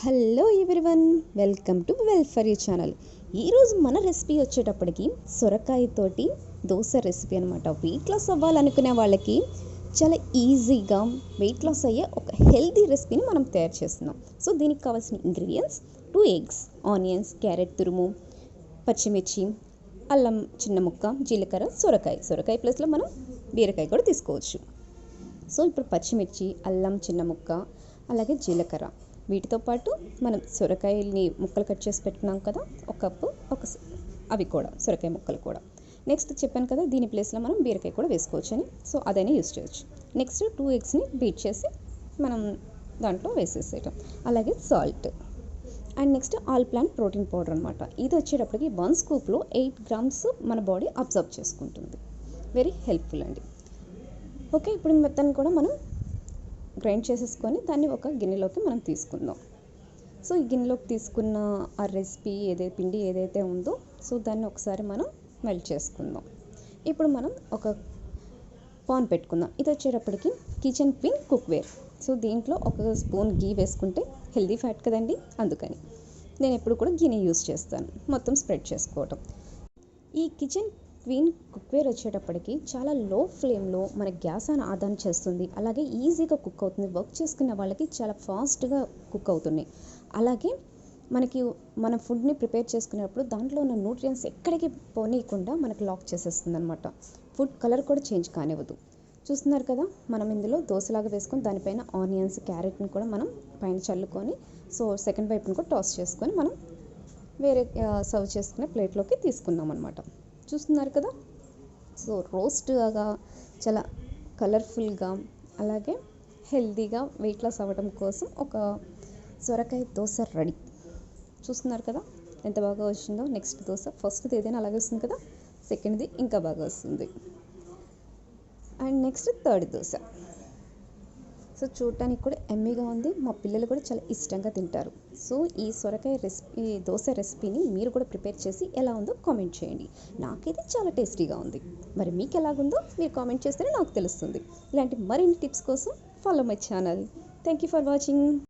Hello everyone welcome to well for you channel ఈరోజు మన recipe వచ్చేటప్పటికి సొరకాయతోటి దోశ రెసిపీ అనమాట వెయిట్ లాస్ అవ్వాలనుకునే వాళ్ళకి చాలా ఈజీగా వెయిట్ లాస్ అయ్యే ఒక హెల్తీ రెసిపీని మనం తయారు చేస్తున్నాం. సో దీనికి కావాల్సిన ingredients two eggs onions carrot తురుము పచ్చిమిర్చి అల్లం చిన్న ముక్క జీలకర్ర సొరకాయ. సొరకాయ ప్లస్లో మనం బీరకాయ కూడా తీసుకోవచ్చు. సో ఇప్పుడు పచ్చిమిర్చి అల్లం చిన్న ముక్క అలాగే జీలకర్ర. వీటితో పాటు మనం సొరకాయల్ని ముక్కలు కట్ చేసి పెట్టుకున్నాం కదా ఒక కప్పు ఒక అవి కూడా సొరకాయ ముక్కలు కూడా. నెక్స్ట్ చెప్పాను కదా దీని ప్లేస్లో మనం బీరకాయ కూడా వేసుకోవచ్చు అని సో అదైనా యూస్ చేయొచ్చు. నెక్స్ట్ టూ ఎగ్స్ని బీట్ చేసి మనం దాంట్లో వేసేసేయటం. అలాగే salt and next all plant protein powder అనమాట ఇది వచ్చేటప్పటికి వన్ స్కూప్లో ఎయిట్ గ్రామ్స్ మన బాడీ అబ్జర్వ్ చేసుకుంటుంది. వెరీ హెల్ప్ఫుల్ అండి. ఓకే ఇప్పుడు మొత్తాన్ని కూడా మనం గ్రైండ్ చేసేసుకొని దాన్ని ఒక గిన్నెలోకి మనం తీసుకుందాం. సో ఈ గిన్నెలోకి తీసుకున్న ఆ రెసిపీ ఏదైతే పిండి ఏదైతే ఉందో సో దాన్ని ఒకసారి మనం మెల్ట్ చేసుకుందాం. ఇప్పుడు మనం ఒక పాన్ పెట్టుకుందాం. ఇది వచ్చేటప్పటికి కిచెన్ పిన్ కుక్వేర్. సో దీంట్లో ఒక స్పూన్ గీ వేసుకుంటే హెల్దీ ఫ్యాట్ కదండి అందుకని. నేను ఎప్పుడు కూడా గీని యూస్ చేస్తాను. మొత్తం స్ప్రెడ్ చేసుకోవటం. ఈ కిచెన్ క్వీన్ కుక్వేర్ వచ్చేటప్పటికి చాలా లో ఫ్లేమ్లో మన గ్యాస్ అని ఆదాన్ చేస్తుంది. అలాగే ఈజీగా కుక్ అవుతుంది. వర్క్ చేసుకునే వాళ్ళకి చాలా ఫాస్ట్గా కుక్ అవుతున్నాయి అలాగే మనకి మన ఫుడ్ని ప్రిపేర్ చేసుకునేటప్పుడు దాంట్లో ఉన్న న్యూట్రియన్స్ ఎక్కడికి పోనీయకుండా మనకి లాక్ చేసేస్తుంది అనమాట ఫుడ్ కలర్ కూడా చేంజ్ కానివ్వదు. చూస్తున్నారు కదా మనం ఇందులో దోశలాగా వేసుకొని దానిపైన ఆనియన్స్ క్యారెట్ని కూడా మనం పైన చల్లుకొని సో సెకండ్ వైపుని కూడా టాస్ చేసుకొని మనం వేరే సర్వ్ చేసుకునే ప్లేట్లోకి తీసుకున్నాం అనమాట చూస్తున్నారు కదా? సో రోస్ట్గా చాలా కలర్ఫుల్గా అలాగే హెల్తీగా వెయిట్ లాస్ అవ్వడం కోసం ఒక సొరకాయ దోశ రెడీ. చూస్తున్నారు కదా? ఎంత బాగా వచ్చిందో? నెక్స్ట్ దోశ. ఫస్ట్ది ఏదైనా అలాగే వస్తుంది కదా? సెకండ్ది ఇంకా బాగా వస్తుంది. And next third dosa. So చూడటానికి కూడా ఎమ్మీగా ఉంది. మా పిల్లలు కూడా చాలా ఇష్టంగా తింటారు. సో ఈ సొరకాయ రెసిపీ దోశ రెసిపీని మీరు కూడా ప్రిపేర్ చేసి ఎలా ఉందో కామెంట్ చేయండి. నాకైతే చాలా టేస్టీగా ఉంది. మరి మీకు ఎలాగుందో మీరు కామెంట్ చేస్తేనే నాకు తెలుస్తుంది. ఇలాంటి మరిన్ని టిప్స్ కోసం follow my channel. Thank you for watching.